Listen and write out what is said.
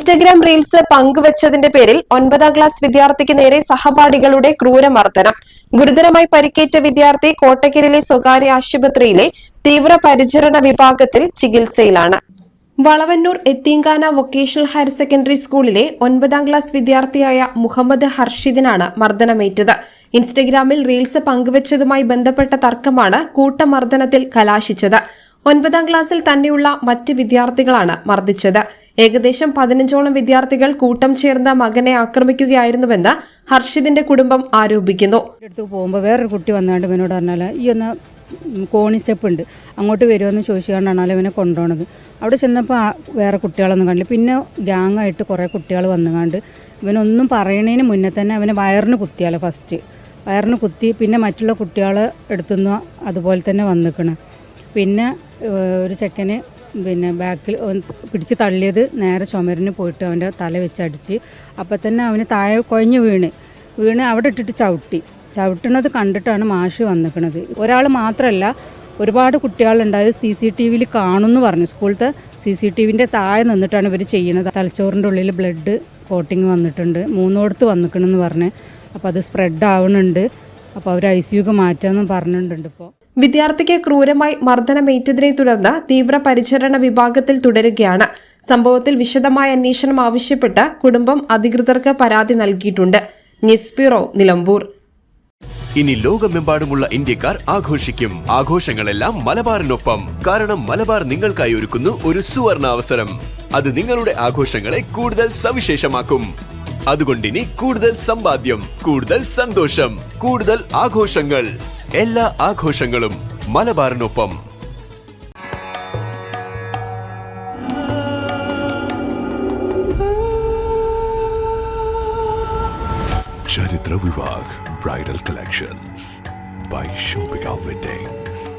Instagram reels പങ്കുവച്ചതിന്റെ പേരിൽ ഒൻപതാം class വിദ്യാർത്ഥിക്ക് നേരെ സഹപാഠികളുടെ ക്രൂരമർദ്ദനം. ഗുരുതരമായി പരിക്കേറ്റ വിദ്യാർത്ഥി കോട്ടക്കലിലെ സ്വകാര്യ ആശുപത്രിയിലെ തീവ്രപരിചരണ വിഭാഗത്തിൽ ചികിത്സയിലാണ്. വളവന്നൂർ എത്തീങ്കാന വൊക്കേഷണൽ ഹയർ സെക്കൻഡറി സ്കൂളിലെ ഒൻപതാം ക്ലാസ് വിദ്യാർത്ഥിയായ മുഹമ്മദ് ഹർഷിദിനാണ് മർദ്ദനമേറ്റത്. ഇൻസ്റ്റഗ്രാമിൽ റീൽസ് പങ്കുവച്ചതുമായി ബന്ധപ്പെട്ട തർക്കമാണ് കൂട്ടമർദ്ദനത്തിൽ കലാശിച്ചത്. ഒൻപതാം ക്ലാസ്സിൽ തന്നെയുള്ള മറ്റ് വിദ്യാർത്ഥികളാണ് മർദ്ദിച്ചത്. ഏകദേശം പതിനഞ്ചോളം വിദ്യാർത്ഥികൾ കൂട്ടം ചേർന്ന മകനെ ആക്രമിക്കുകയായിരുന്നുവെന്ന് ഹർഷിദിന്റെ കുടുംബം ആരോപിക്കുന്നു. അടുത്ത് പോകുമ്പോൾ വേറൊരു കുട്ടി വന്നാണ്ട് ഇവനോട് പറഞ്ഞാൽ ഈ ഒന്ന് കോണി സ്റ്റെപ്പ് ഉണ്ട്. അങ്ങോട്ട് വരുമെന്ന് ചോദിച്ചുകൊണ്ടാണ് ഇവനെ കൊണ്ടുപോണത്. അവിടെ ചെന്നപ്പോൾ വേറെ കുട്ടികളൊന്നും കണ്ടില്ല. പിന്നെ ഗ്യാങ്ങായിട്ട് കുറേ കുട്ടികൾ വന്നുകൊണ്ട് ഇവനൊന്നും പറയണതിന് മുന്നേ തന്നെ അവനെ വയറിന് കുത്തിയാലോ ഫസ്റ്റ് വയറിന് കുത്തി പിന്നെ മറ്റുള്ള കുട്ടികളെ എടുത്തുനിന്ന് അതുപോലെ തന്നെ വന്നിക്കണ്. പിന്നെ ഒരു ചെക്കന് പിന്നെ ബാക്കിൽ പിടിച്ച് തള്ളിയത് നേരെ ചുമരിന് പോയിട്ട് അവന്റെ തല വെച്ചടിച്ച് അപ്പം തന്നെ അവന് താഴെ കുഴഞ്ഞു വീണ്. വീണ് അവിടെ ഇട്ടിട്ട് ചവിട്ടി. ചവിട്ടുന്നത് കണ്ടിട്ടാണ് മാഷ് വന്നിക്കണത്. ഒരാൾ മാത്രമല്ല ഒരുപാട് കുട്ടികളുണ്ടായത് സി സി ടി വിയിൽ കാണുമെന്ന് പറഞ്ഞു. സ്കൂളത്തെ സി സി ടി വിന്റെ താഴെ നിന്നിട്ടാണ് ഇവർ ചെയ്യുന്നത്. തലച്ചോറിന്റെ ഉള്ളിൽ ബ്ലഡ് കോട്ടിങ് വന്നിട്ടുണ്ട്. മൂന്നോടത്ത് വന്നിക്കണമെന്ന് പറഞ്ഞ്. അപ്പോൾ അത് സ്പ്രെഡ് ആവുന്നുണ്ട് അപ്പോൾ അവർ ഐ സി യുക്ക് മാറ്റാമെന്നും പറഞ്ഞിട്ടുണ്ട് ഇപ്പോൾ വിദ്യാർത്ഥിക്ക് ക്രൂരമായി മർദ്ദനമേറ്റതിനെ തുടർന്ന് തീവ്രപരിചരണ വിഭാഗത്തിൽ തുടരുകയാണ്. സംഭവത്തിൽ വിശദമായ അന്വേഷണം ആവശ്യപ്പെട്ട് കുടുംബം അധികൃതർക്ക് പരാതി നൽകിയിട്ടുണ്ട്. News bureau Nilambur. ഇനി ലോകമെമ്പാടുമുള്ള ഇന്ത്യക്കാർ ആഘോഷിക്കും. ആഘോഷങ്ങളെല്ലാം മലബാറിനൊപ്പം. കാരണം മലബാർ നിങ്ങൾക്കായി ഒരുക്കുന്നു ഒരു സുവർണ അവസരം അത് നിങ്ങളുടെ ആഘോഷങ്ങളെ കൂടുതൽ സവിശേഷമാക്കും. അതുകൊണ്ടിനി കൂടുതൽ സമ്പാദ്യം കൂടുതൽ സന്തോഷം കൂടുതൽ ആഘോഷങ്ങൾ. എല്ലാ ആഘോഷങ്ങളും മലബാറിനൊപ്പം Charitra Vivag Bridal Collections by Shobika Weddings.